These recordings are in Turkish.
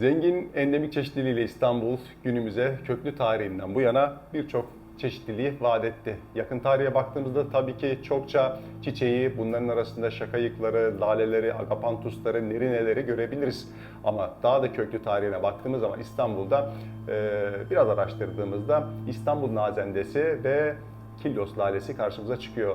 Zengin endemik çeşitliliğiyle İstanbul günümüze köklü tarihinden bu yana birçok çeşitliliği vaat etti. Yakın tarihe baktığımızda tabii ki çokça çiçeği, bunların arasında şakayıkları, laleleri, agapantusları, nerineleri görebiliriz. Ama daha da köklü tarihine baktığımız zaman İstanbul'da e, biraz araştırdığımızda İstanbul nazendesi ve Kilyos lalesi karşımıza çıkıyor.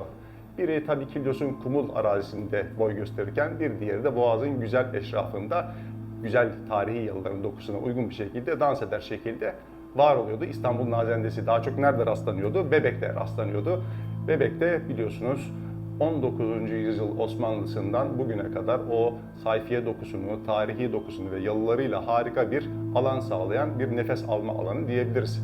Biri tabii Kilyos'un kumul arazisinde boy gösterirken bir diğeri de Boğaz'ın güzel eşrafında güzel tarihi yalıların dokusuna uygun bir şekilde dans eder şekilde var oluyordu. İstanbul Nazendesi daha çok nerede rastlanıyordu? Bebek'te rastlanıyordu. Bebek'te biliyorsunuz 19. yüzyıl Osmanlısından bugüne kadar o sayfiye dokusunu, tarihi dokusunu ve yalılarıyla harika bir alan sağlayan bir nefes alma alanı diyebiliriz.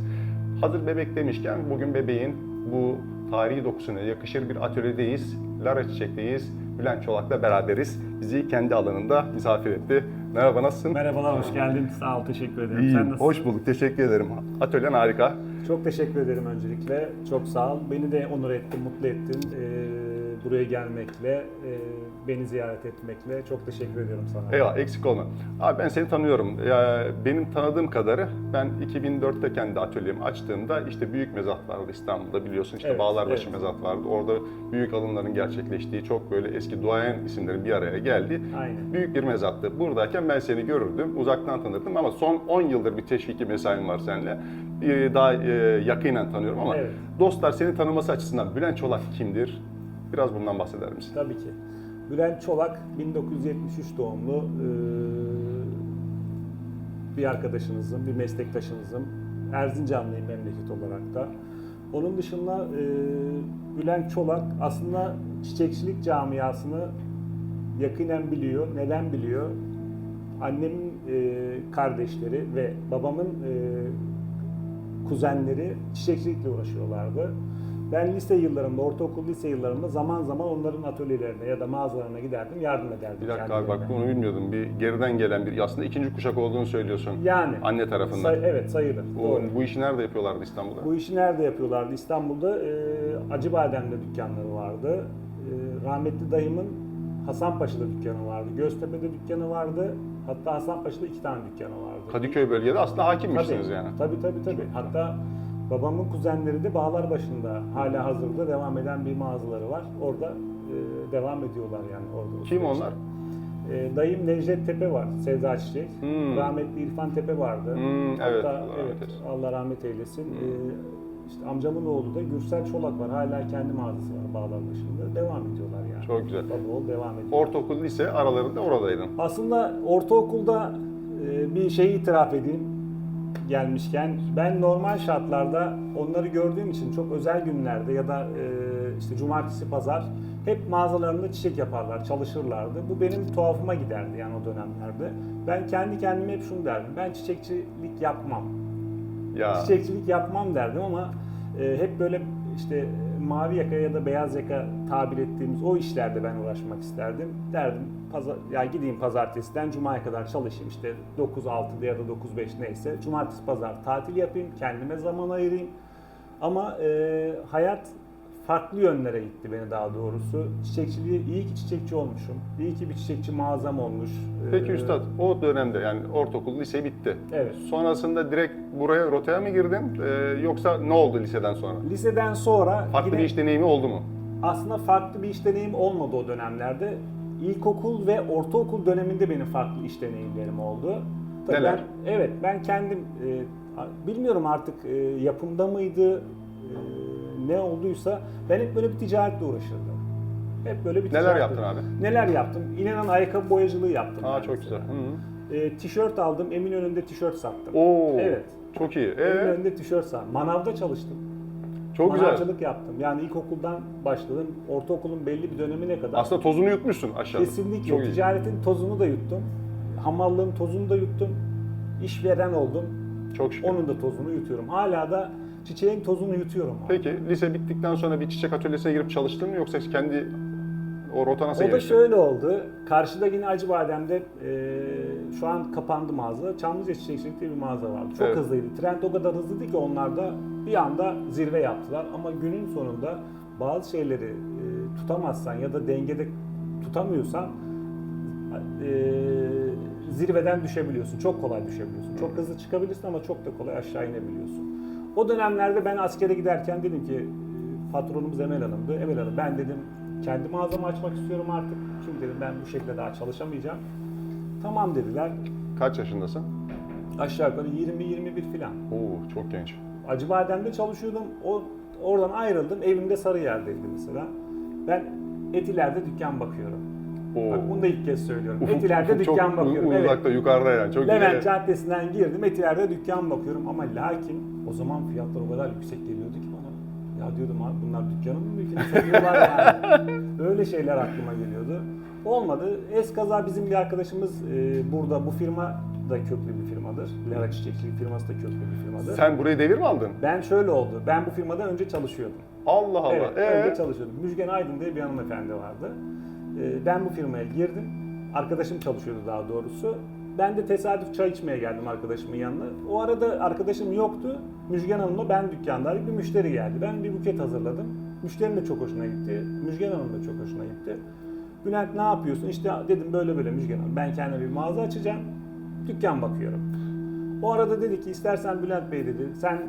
Hazır bebek demişken bugün bebeğin bu tarihi dokusuna yakışır bir atölyedeyiz. Lara Çiçek'teyiz. Bülent Çolak'la beraberiz. Bizi kendi alanında misafir etti. Merhaba nasılsın? Merhabalar, hoş geldin. Sağ ol, teşekkür ederim. İyiyim, Sen nasılsın? hoş bulduk. Teşekkür ederim. Atölyen harika. Çok teşekkür ederim öncelikle. Çok sağ ol. Beni de onur ettin, mutlu ettin. Ee, buraya gelmekle, e, beni ziyaret etmekle çok teşekkür ediyorum sana. Eyvallah eksik olma. Abi ben seni tanıyorum. Ya, benim tanıdığım kadarı ben 2004'te kendi atölyemi açtığımda işte büyük mezat vardı İstanbul'da biliyorsun işte Evet, Bağlarbaşı evet. mezat vardı. Orada büyük alımların gerçekleştiği çok böyle eski duayen isimlerin bir araya geldi. Aynen. Büyük bir mezattı. Buradayken ben seni görürdüm, uzaktan tanırdım ama son 10 yıldır bir teşviki mesaim var seninle. Daha e, yakinen tanıyorum ama Evet. dostlar seni tanıması açısından Bülent Çolak kimdir? Biraz bundan bahseder misin? Tabii ki. Bülent Çolak 1973 doğumlu bir arkadaşınızım, bir meslektaşınızım. Erzincanlıyım memleket olarak da. Onun dışında Bülent Çolak aslında çiçekçilik camiasını yakinen biliyor. Neden biliyor? Annemin kardeşleri ve babamın kuzenleri çiçekçilikle uğraşıyorlardı. Ben lise yıllarımda, ortaokul lise yıllarımda zaman zaman onların atölyelerine ya da mağazalarına giderdim, yardım ederdim. Bir dakika abi bak bunu bilmiyordum. Bir geriden gelen bir aslında ikinci kuşak olduğunu söylüyorsun. Yani. Anne tarafından. Say- evet sayılır. Bu, Doğru. bu işi nerede yapıyorlardı İstanbul'da? Bu işi nerede yapıyorlardı? İstanbul'da e, Acıbadem'de dükkanları vardı. E, rahmetli dayımın Hasanpaşa'da dükkanı vardı. Göztepe'de dükkanı vardı. Hatta Hasanpaşa'da iki tane dükkanı vardı. Kadıköy bölgede aslında hakimmişsiniz Tabii, yani. Tabii tabii tabii. Hatta babamın kuzenleri de Bağlarbaşı'nda hala hazırda devam eden bir mağazaları var. Orada e, devam ediyorlar yani orada. Kim onlar? E, dayım Necdet Tepe var, Sevda Çiçek. Hmm. Rahmetli İrfan Tepe vardı. Hmm, Hatta evet, Allah evet. Allah rahmet eylesin. E, işte amcamın oğlu da Gürsel Çolak var. Hala kendi mağazası var Bağlarbaşı'nda. Devam ediyorlar yani. Çok güzel. Baba devam ediyor. Ortaokul, lise aralarında oradaydın. Aslında ortaokulda e, bir şey itiraf edeyim gelmişken ben normal şartlarda onları gördüğüm için çok özel günlerde ya da e, işte cumartesi pazar hep mağazalarında çiçek yaparlar, çalışırlardı. Bu benim tuhafıma giderdi yani o dönemlerde. Ben kendi kendime hep şunu derdim. Ben çiçekçilik yapmam. Ya Çiçekçilik yapmam derdim ama e, hep böyle işte mavi yaka ya da beyaz yaka tabir ettiğimiz o işlerde ben uğraşmak isterdim. Derdim pazar, ya gideyim pazartesiden cumaya kadar çalışayım işte 9-6'da ya da 9-5 neyse. Cumartesi pazar tatil yapayım, kendime zaman ayırayım. Ama e, hayat farklı yönlere gitti beni daha doğrusu. Çiçekçiliği iyi ki çiçekçi olmuşum. İyi ki bir çiçekçi mağazam olmuş. peki E, üstad o dönemde yani ortaokul, lise bitti. Evet. Sonrasında direkt buraya rotaya mı girdin Ee, yoksa ne oldu liseden sonra? Liseden sonra Farklı yine- bir iş deneyimi oldu mu? aslında farklı bir iş deneyim olmadı o dönemlerde. İlkokul ve ortaokul döneminde benim farklı iş deneyimlerim oldu. Tabii Neler? Ben, evet ben kendim e, bilmiyorum artık e, yapımda mıydı e, ne olduysa ben hep böyle bir ticaretle uğraşırdım. Hep böyle bir Neler ticaretle- yaptın abi? Neler yaptım? İnanın ayakkabı boyacılığı yaptım. Aa çok mesela. güzel. Hı -hı. E, tişört aldım. Eminönü'nde tişört sattım. Oo. Evet. Çok iyi. Ee, Eminönü'nde tişört sattım. Manavda çalıştım. Çok güzel. Manavcılık yaptım. Yani ilkokuldan başladım. Ortaokulun belli bir dönemine kadar. Aslında tozunu yutmuşsun aşağıda. Kesinlikle. Çok iyi. Ticaretin tozunu da yuttum. Hamallığın tozunu da yuttum. İşveren oldum. Çok şükür. Onun da tozunu yutuyorum. Hala da çiçeğin tozunu yutuyorum. Peki lise bittikten sonra bir çiçek atölyesine girip çalıştın mı yoksa kendi o rota nasıl O da gelişti? şöyle oldu. Karşıda yine Acıbadem'de e, şu an kapandı mağaza. Çamlıca Çiçekçilik diye bir mağaza vardı. Çok Evet. hızlıydı. Trend o kadar hızlıydı ki onlar da bir anda zirve yaptılar. Ama günün sonunda bazı şeyleri e, tutamazsan ya da dengede tutamıyorsan e, zirveden düşebiliyorsun. Çok kolay düşebiliyorsun. Çok hızlı çıkabilirsin ama çok da kolay aşağı inebiliyorsun. O dönemlerde ben askere giderken dedim ki patronumuz Emel Hanım'dı. Emel Hanım ben dedim kendi mağazamı açmak istiyorum artık. Çünkü dedim ben bu şekilde daha çalışamayacağım. Tamam dediler. Kaç yaşındasın? Aşağı yukarı 20-21 falan. Oo çok genç. Acıbadem'de çalışıyordum. O oradan ayrıldım. Evimde Sarıyer'deydi mesela. Ben Etiler'de dükkan bakıyorum. Oo. Bak bunu da ilk kez söylüyorum. Ufuk- Etiler'de ufuk dükkan çok bakıyorum. u- Evet. uzakta yukarıda yani. Çok Levent güzel. Caddesi'nden girdim. Etiler'de dükkan bakıyorum ama lakin o zaman fiyatlar o kadar yüksek geliyordu ki bana. Ya diyordum abi bunlar dükkanın mı mülkünü satıyorlar yani. Öyle şeyler aklıma geliyordu. Olmadı. Eskaza bizim bir arkadaşımız e, burada bu firma da köklü bir firmadır. Lara Çiçekçilik firması da köklü bir firmadır. Sen burayı devir mi aldın? Ben şöyle oldu. Ben bu firmada önce çalışıyordum. Allah Allah. Evet, Ee? önce çalışıyordum. Müjgan Aydın diye bir hanımefendi vardı. Ee, ben bu firmaya girdim. Arkadaşım çalışıyordu daha doğrusu. Ben de tesadüf çay içmeye geldim arkadaşımın yanına. O arada arkadaşım yoktu. Müjgan Hanım'la ben dükkandaydık. Bir müşteri geldi. Ben bir buket hazırladım. Müşterinin de çok hoşuna gitti. Müjgan Hanım da çok hoşuna gitti. Bülent ne yapıyorsun? İşte dedim böyle böyle Müjgan Hanım. Ben kendime bir mağaza açacağım. Dükkan bakıyorum. O arada dedi ki istersen Bülent Bey dedi sen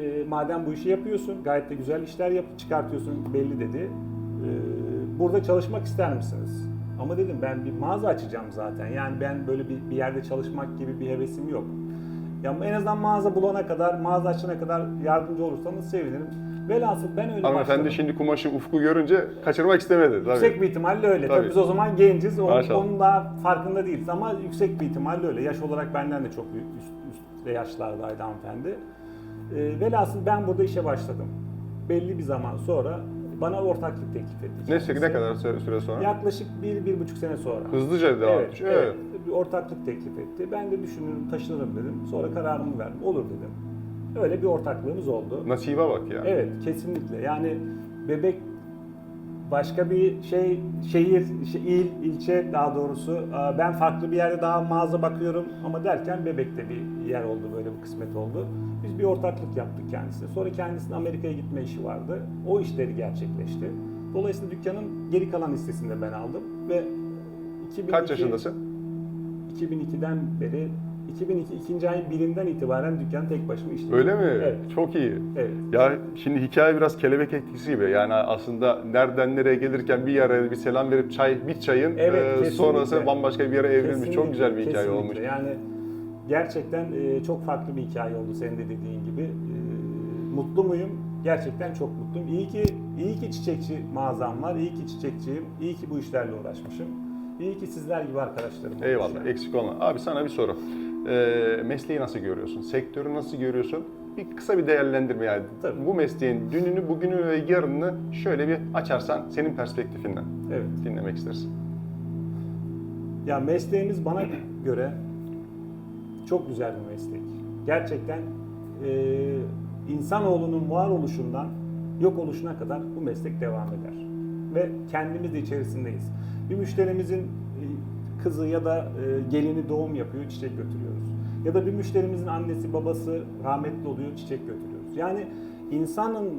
e, madem bu işi yapıyorsun gayet de güzel işler yap çıkartıyorsun belli dedi. E, burada çalışmak ister misiniz? Ama dedim ben bir mağaza açacağım zaten. Yani ben böyle bir, bir yerde çalışmak gibi bir hevesim yok. Ya en azından mağaza bulana kadar, mağaza açana kadar yardımcı olursanız sevinirim. Velhasıl ben öyle Hanımefendi başladım. şimdi kumaşı ufku görünce kaçırmak istemedi. Tabii. Yüksek bir ihtimalle öyle. Tabii. Tabii. biz o zaman genciz. Onun, Maşallah. onun daha farkında değiliz ama yüksek bir ihtimalle öyle. Yaş olarak benden de çok üst, üstte yaşlardaydı hanımefendi. E, velhasıl ben burada işe başladım. Belli bir zaman sonra bana ortaklık teklif etti. Ne, kendisi. ne kadar süre, süre sonra? Yaklaşık bir, bir buçuk sene sonra. Hızlıca devam Evet, etmiş. evet. Evet. Bir ortaklık teklif etti. Ben de düşünürüm, taşınırım dedim. Sonra kararımı verdim. Olur dedim. Öyle bir ortaklığımız oldu. Nasibe bak ya. Evet, kesinlikle. Yani bebek başka bir şey, şehir, şey, il, ilçe daha doğrusu. Aa, Ben farklı bir yerde daha mağaza bakıyorum ama derken bebekte bir yer oldu, böyle bir kısmet oldu. Biz bir ortaklık yaptık kendisine. Sonra kendisinin Amerika'ya gitme işi vardı. O işleri gerçekleşti. Dolayısıyla dükkanın geri kalan listesini de ben aldım ve 2002, Kaç yaşındasın? 2002'den beri 2002 ikinci ayın birinden itibaren dükkan tek başıma işliyorum. Öyle mi? Evet. Çok iyi. Evet. Ya şimdi hikaye biraz kelebek etkisi gibi. Yani aslında nereden nereye gelirken bir yere bir selam verip çay bir çayın Evet, e, sonrası bambaşka bir yere evrilmiş. Çok Kesinlikle, güzel bir hikaye kesinlikle. olmuş. Yani gerçekten e, çok farklı bir hikaye oldu senin de dediğin gibi. E, mutlu muyum? Gerçekten çok mutluyum. İyi ki iyi ki çiçekçi mağazam var. İyi ki çiçekçiyim. İyi ki bu işlerle uğraşmışım. İyi ki sizler gibi arkadaşlarım olmuş Eyvallah, yani. eksik olma. Abi sana bir soru. Ee, mesleği nasıl görüyorsun? Sektörü nasıl görüyorsun? Bir kısa bir değerlendirme yani. Tabii. Bu mesleğin dününü, bugünü ve yarınını şöyle bir açarsan senin perspektifinden Evet. dinlemek isteriz. Ya mesleğimiz bana göre çok güzel bir meslek. Gerçekten e, insanoğlunun varoluşundan yok oluşuna kadar bu meslek devam eder. Ve kendimiz de içerisindeyiz. Bir müşterimizin e, kızı ya da e, gelini doğum yapıyor, çiçek götürüyoruz. Ya da bir müşterimizin annesi, babası rahmetli oluyor, çiçek götürüyoruz. Yani insanın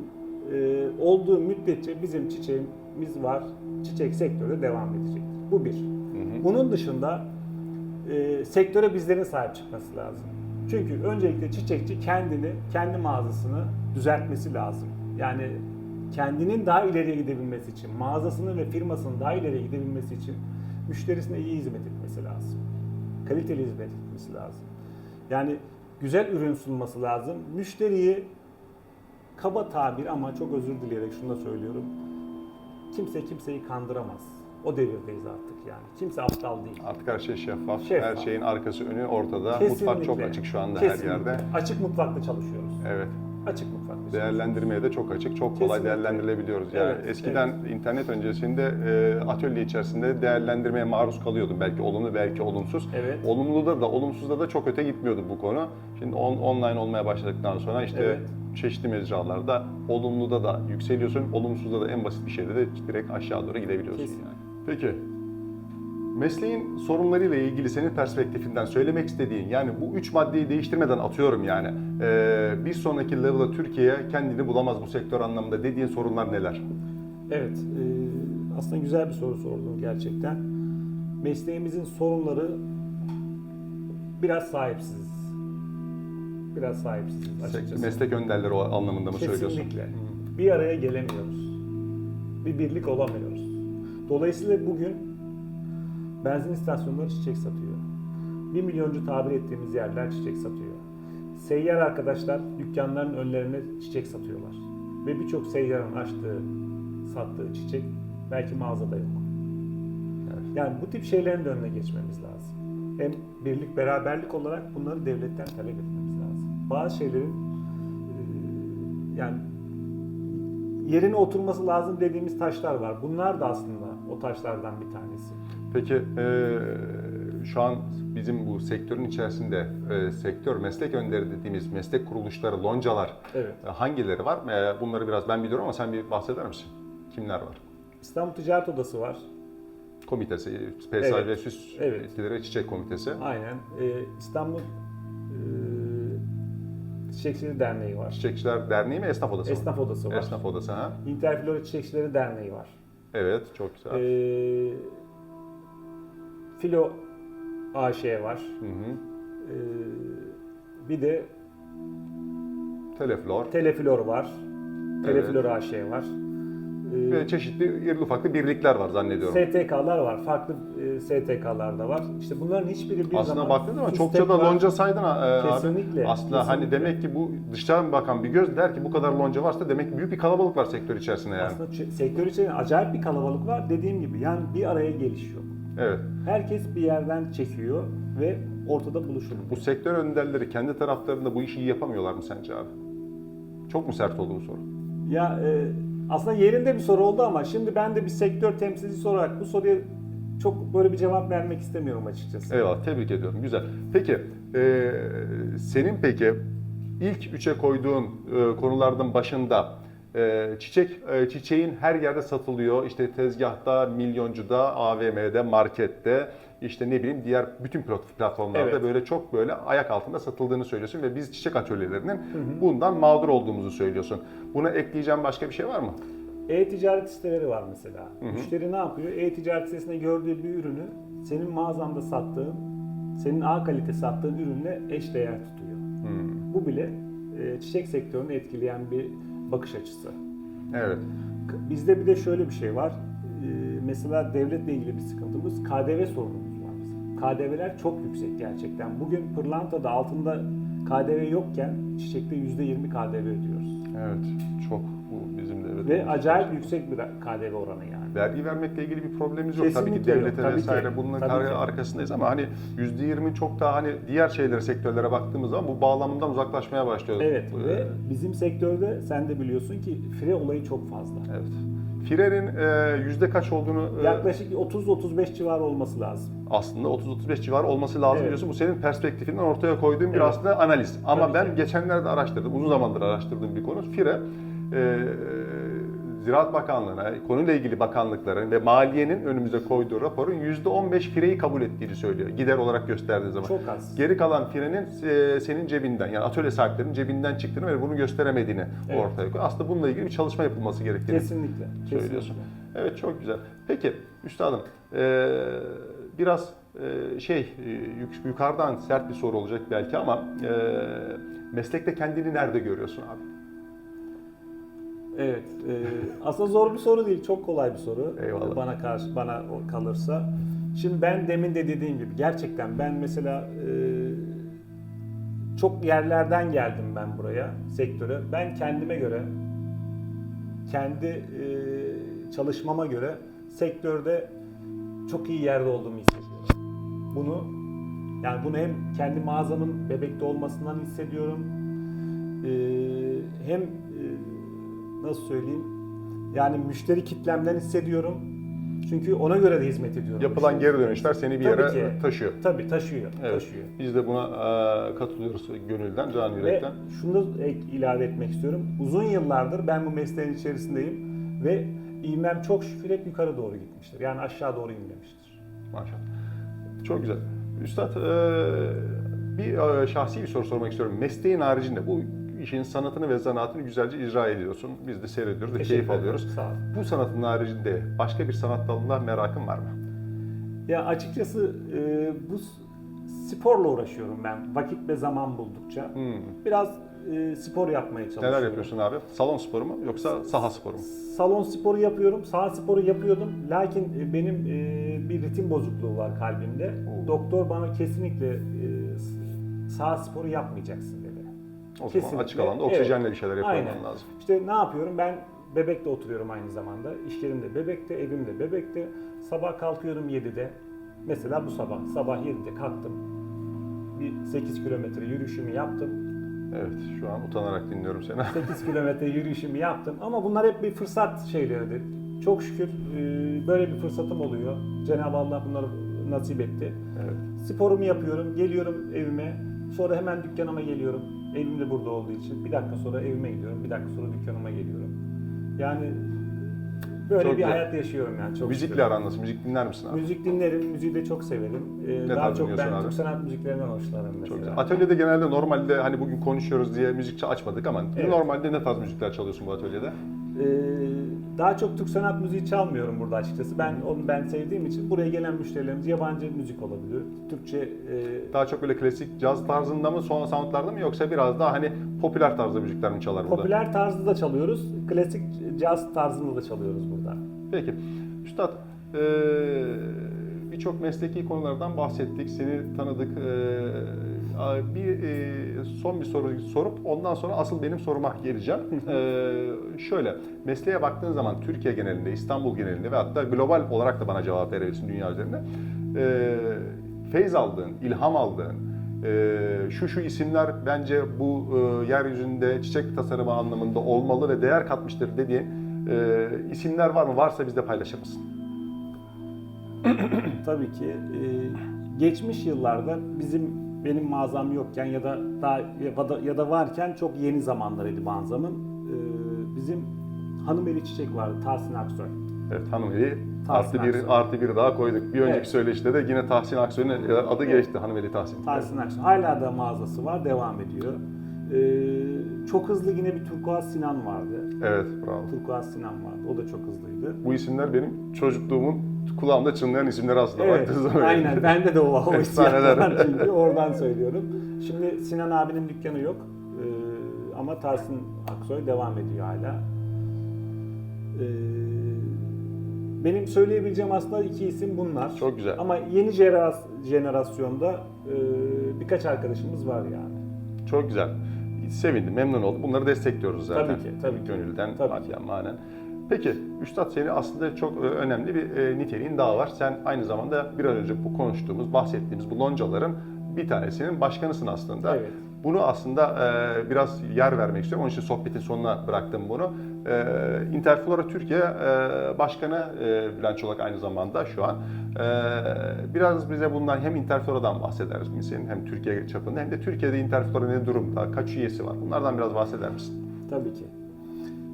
e, olduğu müddetçe bizim çiçeğimiz var, çiçek sektörü devam edecek. Bu bir. Bunun dışında e, sektöre bizlerin sahip çıkması lazım. Çünkü öncelikle çiçekçi kendini, kendi mağazasını düzeltmesi lazım. Yani kendinin daha ileriye gidebilmesi için, mağazasını ve firmasının daha ileriye gidebilmesi için müşterisine iyi hizmet etmesi lazım. Kaliteli hizmet etmesi lazım. Yani güzel ürün sunması lazım. Müşteriyi kaba tabir ama çok özür dileyerek şunu da söylüyorum. Kimse kimseyi kandıramaz. O devirdeyiz artık yani. Kimse aptal değil. Artık her şey şeffaf. Şeffaf. Her şeyin arkası önü ortada. Kesinlikle. Mutfak çok açık şu anda Kesinlikle. her yerde. Açık mutfakta çalışıyoruz. Evet. Açık çalışıyoruz. Değerlendirmeye de çok açık, çok kolay Kesinlikle. değerlendirilebiliyoruz. Yani Evet, eskiden internet öncesinde e, atölye içerisinde değerlendirmeye maruz kalıyordum. Belki olumlu, belki olumsuz. Evet. Olumluda da olumsuzda da çok öte gitmiyordu bu konu. Şimdi on, online olmaya başladıktan sonra işte Evet. çeşitli mecralarda olumluda da yükseliyorsun, olumsuzda da en basit bir şeyde de direkt aşağı doğru gidebiliyorsun. Kesin. Yani. Peki. Mesleğin sorunlarıyla ilgili senin perspektifinden söylemek istediğin yani bu üç maddeyi değiştirmeden atıyorum yani bir sonraki level'a Türkiye kendini bulamaz bu sektör anlamında dediğin sorunlar neler? Evet. e, aslında güzel bir soru sordun gerçekten. Mesleğimizin sorunları biraz sahipsiziz. Biraz sahipsiziz açıkçası. Meslek önderleri o anlamında mı söylüyorsun? Kesinlikle. Bir araya gelemiyoruz. Bir birlik olamıyoruz. Dolayısıyla bugün benzin istasyonları çiçek satıyor. Bir milyoncu tabir ettiğimiz yerler çiçek satıyor. Seyyar arkadaşlar dükkanların önlerine çiçek satıyorlar. Ve birçok seyyarın açtığı, sattığı çiçek belki mağazada yok. Evet. Yani bu tip şeylerin de önüne geçmemiz lazım. Hem birlik, beraberlik olarak bunları devletten talep etmemiz lazım. Bazı şeylerin e, yani yerine oturması lazım dediğimiz taşlar var. Bunlar da aslında o taşlardan bir tanesi. Peki e, şu an bizim bu sektörün içerisinde e, sektör meslek önderi dediğimiz meslek kuruluşları, loncalar Evet. e, hangileri var? E, bunları biraz ben biliyorum ama sen bir bahseder misin? Kimler var? İstanbul Ticaret Odası var. Komitesi, PSA Evet. ve Süs Evet. Bitkileri ve Çiçek Komitesi. Aynen. Ee, İstanbul e, Çiçekçileri Derneği var. Çiçekçiler Derneği mi, Esnaf Odası? Esnaf Odası var. Esnaf Odası ha. Interflora Çiçekçileri Derneği var. Evet, çok güzel. Ee, Filo AŞ var. Hı hı. Ee, bir de Teleflor Teleflor var. Teleflor AŞ var. Ee, ve çeşitli irili ufaklı birlikler var zannediyorum. STK'lar var. Farklı e, STK'lar da var. İşte bunların hiçbiri bir Aslında zaman baktığın zaman çokça da lonca saydın e, abi. Kesinlikle, Aslında hani kesinlikle. demek ki bu dışarıdan bakan bir göz der ki bu kadar lonca varsa demek ki büyük bir kalabalık var sektör içerisinde yani. Aslında sektör içerisinde acayip bir kalabalık var. Dediğim gibi yani bir araya geliş yok. Evet. Herkes bir yerden çekiyor ve ortada buluşuluyor. Bu sektör önderleri kendi taraflarında bu işi iyi yapamıyorlar mı sence abi? Çok mu sert oldu bu soru? Ya e, aslında yerinde bir soru oldu ama şimdi ben de bir sektör temsilcisi olarak bu soruya çok böyle bir cevap vermek istemiyorum açıkçası. Eyvallah, tebrik ediyorum. Güzel. Peki, e, senin peki ilk üçe koyduğun e, konulardan başında çiçek, e, çiçeğin her yerde satılıyor. İşte tezgahta, milyoncuda, AVM'de, markette, işte ne bileyim diğer bütün plat- platformlarda Evet. böyle çok böyle ayak altında satıldığını söylüyorsun ve biz çiçek atölyelerinin bundan mağdur olduğumuzu söylüyorsun. Buna ekleyeceğim başka bir şey var mı? E-ticaret siteleri var mesela. Müşteri ne yapıyor? E-ticaret sitesinde gördüğü bir ürünü senin mağazanda sattığın, senin A kalite sattığın ürünle eşdeğer tutuyor. Hmm. Bu bile e, çiçek sektörünü etkileyen bir bakış açısı. Evet. Bizde bir de şöyle bir şey var. Ee, Mesela devletle ilgili bir sıkıntımız KDV sorunumuz var bizim. KDV'ler çok yüksek gerçekten. Bugün pırlantada altında KDV yokken çiçekte %20 KDV ödüyoruz. Evet. Çok bu bizim de evet. Ve acayip yüksek bir KDV oranı yani. Vergi vermekle ilgili bir problemimiz yok. Tabii ki Kesinlikle yok, devlete tabii vesaire ki, bunun tabii ki. arkasındayız ama hani %20 çok daha hani diğer şeylere, sektörlere baktığımız zaman bu bağlamından uzaklaşmaya başlıyoruz. Evet ve e, bizim sektörde sen de biliyorsun ki fire olayı çok fazla. Evet. Firenin e, yüzde kaç olduğunu e, Yaklaşık 30-35 civarı olması lazım. aslında 30-35 civarı olması lazım Evet. diyorsun. Bu senin perspektifinden ortaya koyduğun bir Evet. aslında analiz. Ama Tabii ben ki. geçenlerde araştırdım, uzun zamandır araştırdığım bir konu. Fire, e, Ziraat Bakanlığı'na, konuyla ilgili bakanlıkların ve maliyenin önümüze koyduğu raporun %15 fireyi kabul ettiğini söylüyor. Gider olarak gösterdiği zaman. Çok az. Geri kalan firenin e, senin cebinden yani atölye sahiplerinin cebinden çıktığını ve bunu gösteremediğini Evet. ortaya koyuyor. Aslında bununla ilgili bir çalışma yapılması gerektiğini Kesinlikle. söylüyorsun. kesinlikle. Evet çok güzel. Peki üstadım e, biraz e, şey yuk- yukarıdan sert bir soru olacak belki ama e, meslekte kendini nerede görüyorsun abi? Evet. e, aslında zor bir soru değil. Çok kolay bir soru. Eyvallah. Bana karşı bana kalırsa. Şimdi ben demin de dediğim gibi gerçekten ben mesela e, çok yerlerden geldim ben buraya sektöre. Ben kendime göre kendi e, çalışmama göre sektörde çok iyi yerde olduğumu hissediyorum. Bunu yani bunu hem kendi mağazamın bebekte olmasından hissediyorum. E, hem e, nasıl söyleyeyim? Yani müşteri kitlemden hissediyorum. Çünkü ona göre de hizmet ediyorum. Yapılan geri dönüşler seni bir Tabii yere ki. taşıyor. Tabii taşıyor. Evet. Taşıyor. Biz de buna e, katılıyoruz gönülden, can Ve yürekten. şunu da ek ilave etmek istiyorum. Uzun yıllardır ben bu mesleğin içerisindeyim ve ivmem çok şükür hep yukarı doğru gitmiştir. Yani aşağı doğru inmemiştir. Maşallah. Çok güzel. Üstad, e, bir e, şahsi bir soru sormak istiyorum. Mesleğin haricinde bu işin sanatını ve zanaatını güzelce icra ediyorsun. Biz de seyrediyoruz ve keyif ederim. alıyoruz. Sağ ol. Bu sanatın haricinde başka bir sanat dalına merakın var mı? Ya açıkçası e, bu sporla uğraşıyorum ben vakit ve zaman buldukça. Hmm. Biraz e, spor yapmaya çalışıyorum. Neler yapıyorsun abi? Salon sporu mu yoksa saha sporu mu? Salon sporu yapıyorum, saha sporu yapıyordum. Lakin e, benim e, bir ritim bozukluğu var kalbimde. Oo. Doktor bana kesinlikle e, saha sporu yapmayacaksın O zaman Kesinlikle. açık alanda Evet. oksijenle bir şeyler yapman Aynen. lazım. İşte ne yapıyorum? Ben Bebek'te oturuyorum aynı zamanda. İş yerimde Bebek'te, evimde Bebek'te. Sabah kalkıyorum 7'de. Mesela bu sabah, sabah 7'de kalktım. Bir 8 kilometre yürüyüşümü yaptım. Evet şu an utanarak dinliyorum seni. 8 kilometre yürüyüşümü yaptım. Ama bunlar hep bir fırsat şeyleridir. Çok şükür e, böyle bir fırsatım oluyor. Cenab-ı Allah bunları nasip etti. evet. Sporumu yapıyorum, geliyorum evime. Sonra hemen dükkanıma geliyorum. Evim de burada olduğu için. Bir dakika sonra evime gidiyorum. Bir dakika sonra dükkanıma geliyorum. Yani böyle Çok bir güzel. hayat yaşıyorum yani. Çok Müzikle şükür. aran nasıl? Müzik dinler misin abi? Müzik dinlerim, müziği de çok severim. Ee, Ne daha çok ben abi? Türk sanat müziklerinden hoşlanırım mesela. Çok güzel. Atölyede genelde normalde hani bugün konuşuyoruz diye müzikçi açmadık ama Evet. normalde ne tarz müzikler çalıyorsun bu atölyede? Ee, daha çok Türk sanat müziği çalmıyorum burada açıkçası. Ben onu ben sevdiğim için buraya gelen müşterilerimiz yabancı müzik olabilir. Türkçe e, Daha çok böyle klasik caz tarzında mı, son soundlarda mı yoksa biraz daha hani popüler tarzda müzikler mi çalar burada? popüler tarzda da çalıyoruz. Klasik caz tarzında da çalıyoruz burada. Peki. Üstad, eee, birçok mesleki konulardan bahsettik. Seni tanıdık. Eee, bir eee, son bir soru sorup ondan sonra asıl benim soruma geleceğim. Eee, şöyle, mesleğe baktığın zaman Türkiye genelinde, İstanbul genelinde ve hatta global olarak da bana cevap verebilirsin dünya üzerinde. Eee feyz aldığın, ilham aldığın, eee, şu şu isimler bence bu eee, yeryüzünde çiçek tasarımı anlamında olmalı ve değer katmıştır dediğin eee, isimler var mı? Varsa bizde paylaşır mısın? Tabii ki e, geçmiş yıllarda bizim benim mağazam yokken ya da daha ya da, varken çok yeni zamanlarıydı mağazamın. E, bizim Hanımeli Çiçek vardı Tahsin Aksoy. Evet hanımeli Tahsin artı bir, artı bir daha koyduk. Bir önceki Evet. söyleşide de yine Tahsin Aksoy'un adı geçti hanımeli Tahsin. Tahsin Aksoy. Hala da mağazası var, devam ediyor. E, çok hızlı yine bir Turkuaz Sinan vardı. Evet bravo. Turkuaz Sinan vardı. O da çok hızlıydı. Bu isimler benim çocukluğumun kulağımda çınlayan isimler aslında Evet, baktığın zaman. aynen. Bende de o, o hissiyat var çünkü oradan söylüyorum. Şimdi Sinan abinin dükkanı yok Ee, ama Tahsin Aksoy devam ediyor hala. Ee, benim söyleyebileceğim aslında iki isim bunlar. Çok güzel. Ama yeni jeneras- jenerasyonda e, birkaç arkadaşımız var yani. Çok güzel. Sevindim, memnun oldum. Bunları destekliyoruz zaten. Tabii ki, tabii ki. Gönülden, Tabii madden, manen. Peki, Üstad seni aslında çok e, önemli bir e, niteliğin daha var. Sen aynı zamanda biraz önce bu konuştuğumuz, bahsettiğimiz bu loncaların bir tanesinin başkanısın aslında. Evet. Bunu aslında e, biraz yer vermek istiyorum. Onun için sohbetin sonuna bıraktım bunu. E, Interflora Türkiye e, Başkanı e, Bülent Çolak aynı zamanda şu an. E, biraz bize bundan hem Interflora'dan bahseder misin? Hem Türkiye çapında hem de Türkiye'de Interflora ne durumda? Kaç üyesi var? Bunlardan biraz bahseder misin? Tabii ki.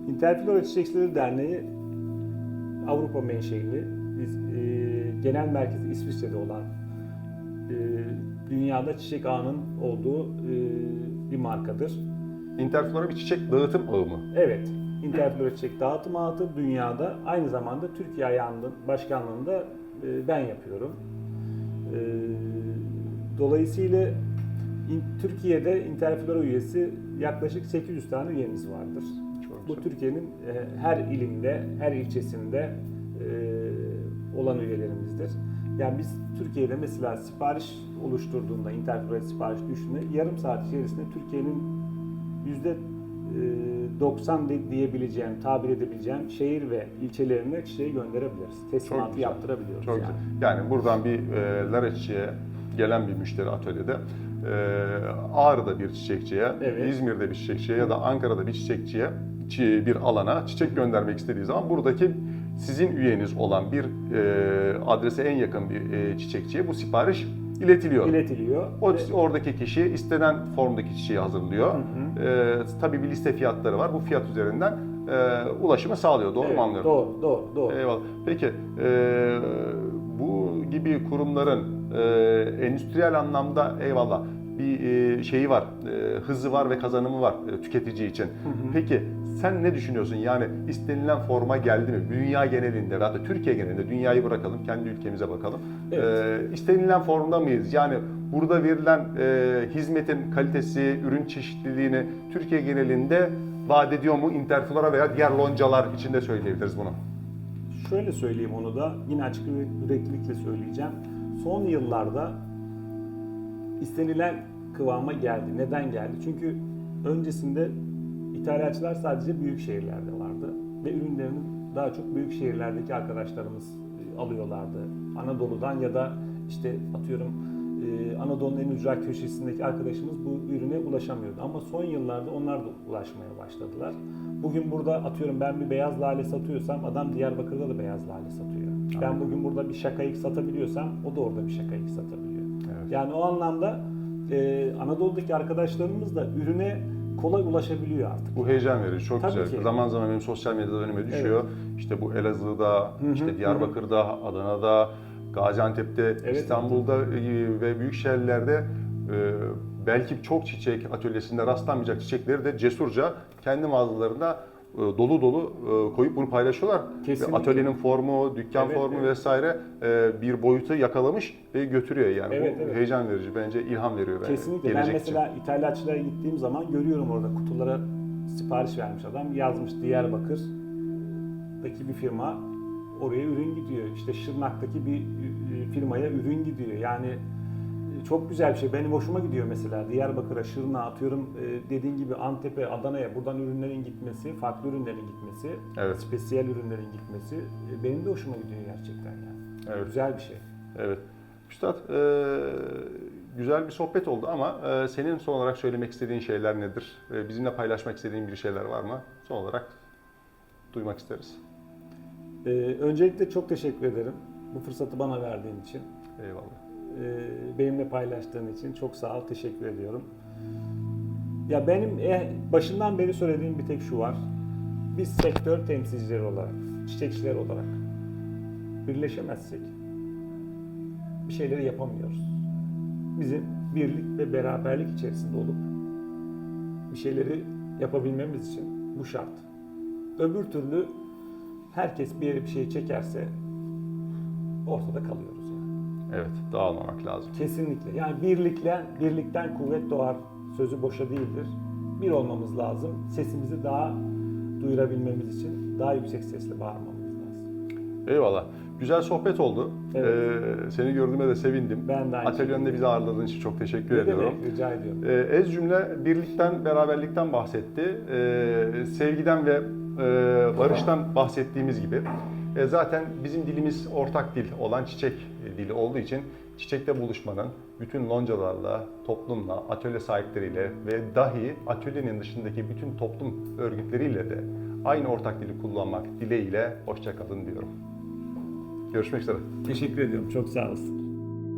Interflora Çiçekçileri Derneği Avrupa menşeili, e, genel merkezi İsviçre'de olan, e, dünyada çiçek ağının olduğu e, bir markadır. Interflora bir çiçek dağıtım ağı mı? Evet, Interflora Çiçek Dağıtım Ağıtı dünyada aynı zamanda Türkiye ayağının başkanlığında ben yapıyorum. Dolayısıyla Türkiye'de Interflora üyesi yaklaşık 800 tane üyemiz vardır. Bu. Türkiye'nin e, her ilinde, her ilçesinde e, olan üyelerimizdir. Yani biz Türkiye'de mesela sipariş oluşturduğunda, Interflora sipariş düşündüğünde yarım saat içerisinde Türkiye'nin yüzde e, 90 de- diyebileceğim, tabir edebileceğim şehir ve ilçelerine çiçeği gönderebiliriz. Teslimatı yaptırabiliyoruz Çok yani. güzel. Yani buradan bir e, Laraççı'ya gelen bir müşteri atölyede e, Ağrı'da bir çiçekçiye, Evet. İzmir'de bir çiçekçiye ya da Ankara'da bir çiçekçiye çi- bir alana çiçek göndermek istediği zaman buradaki sizin üyeniz olan bir e, adrese en yakın bir e, çiçekçiye bu sipariş iletiliyor. İletiliyor. O Ve- oradaki kişi istenen formdaki çiçeği hazırlıyor. Hı Ee, tabii bir liste fiyatları var. Bu fiyat üzerinden e, ulaşımı sağlıyor. Doğru Evet, mu anlıyorum? Doğru, doğru, doğru. Eyvallah. Peki e, bu gibi kurumların e, endüstriyel anlamda eyvallah bir e, şeyi var, e, hızı var ve kazanımı var e, tüketici için. Peki sen ne düşünüyorsun? Yani istenilen forma geldi mi? Dünya genelinde ve da Türkiye genelinde dünyayı bırakalım, kendi ülkemize bakalım. Evet. E, istenilen formda mıyız? Yani burada verilen e, hizmetin kalitesi, ürün çeşitliliğini Türkiye genelinde vaat ediyor mu Interflora veya diğer loncalar için de söyleyebiliriz bunu. Şöyle söyleyeyim onu da yine açık yüreklilikle söyleyeceğim. Son yıllarda istenilen kıvama geldi. Neden geldi? Çünkü öncesinde ithalatçılar sadece büyük şehirlerde vardı ve ürünlerini daha çok büyük şehirlerdeki arkadaşlarımız e, alıyorlardı. Anadolu'dan ya da işte atıyorum e, Anadolu'nun en ücra köşesindeki arkadaşımız bu ürüne ulaşamıyordu. Ama son yıllarda onlar da ulaşmaya başladılar. Bugün burada atıyorum ben bir beyaz lale satıyorsam adam Diyarbakır'da da beyaz lale satıyor. Ben bugün burada bir şakayık satabiliyorsam o da orada bir şakayık satabiliyor. Evet. Yani o anlamda e, Anadolu'daki arkadaşlarımız da ürüne kolay ulaşabiliyor artık. Bu heyecan verici, çok Tabii güzel. ki. Zaman zaman benim sosyal medyada önüme düşüyor. İşte bu Elazığ'da, işte Diyarbakır'da, Adana'da, Gaziantep'te, Evet. İstanbul'da e, ve büyük şehirlerde e, belki çok çiçek atölyesinde rastlanmayacak çiçekleri de cesurca kendi mağazalarında dolu dolu e, koyup bunu paylaşıyorlar. Kesinlikle. Atölyenin formu, dükkan Evet, formu evet. vesaire e, bir boyutu yakalamış ve götürüyor yani. Evet, Bu evet. heyecan verici bence ilham veriyor bence. Kesinlikle. Ben gelecek için. mesela ithalatçılara gittiğim zaman görüyorum orada kutulara sipariş vermiş adam. Yazmış Diyarbakır'daki bir firma oraya ürün gidiyor. İşte Şırnak'taki bir e, firmaya ürün gidiyor. Yani e, çok güzel bir şey. Benim hoşuma gidiyor mesela. Diyarbakır'a, Şırnak'a atıyorum e, dediğin gibi Antep'e, Adana'ya buradan ürünlerin gitmesi, farklı ürünlerin gitmesi, Evet. spesiyel ürünlerin gitmesi e, benim de hoşuma gidiyor gerçekten yani. Evet. Güzel bir şey. Evet. Üstad, e, güzel bir sohbet oldu ama e, senin son olarak söylemek istediğin şeyler nedir? E, bizimle paylaşmak istediğin bir şeyler var mı? Son olarak duymak isteriz. Öncelikle çok teşekkür ederim bu fırsatı bana verdiğin için. Eyvallah. Ee, benimle paylaştığın için çok sağ ol, teşekkür ediyorum. Ya benim e, başından beri söylediğim bir tek şu var. Biz sektör temsilcileri olarak, çiçekçiler olarak birleşemezsek bir şeyleri yapamıyoruz. Bizim birlik ve beraberlik içerisinde olup bir şeyleri yapabilmemiz için bu şart. Öbür türlü herkes bir yere bir şey çekerse ortada kalıyoruz. Evet, dağılmamak lazım. Kesinlikle. Yani birlikle, birlikten kuvvet doğar sözü boşa değildir. Bir olmamız lazım. Sesimizi daha duyurabilmemiz için daha yüksek sesle bağırmamız lazım. Eyvallah. Güzel sohbet oldu. Evet. E, seni gördüğüme de sevindim. Ben de aynı Atölyende bizi ağırladığın için çok teşekkür Ne ediyorum. demek? Rica ediyorum. E, Ez cümle birlikten, beraberlikten bahsetti. E, sevgiden ve e, barıştan bahsettiğimiz gibi. E, zaten bizim dilimiz ortak dil olan çiçek dili olduğu için çiçekte buluşmanın bütün loncalarla, toplumla, atölye sahipleriyle ve dahi atölyenin dışındaki bütün toplum örgütleriyle de aynı ortak dili kullanmak dileğiyle hoşça kalın diyorum. Görüşmek üzere. Teşekkür ediyorum. Çok sağ olasın.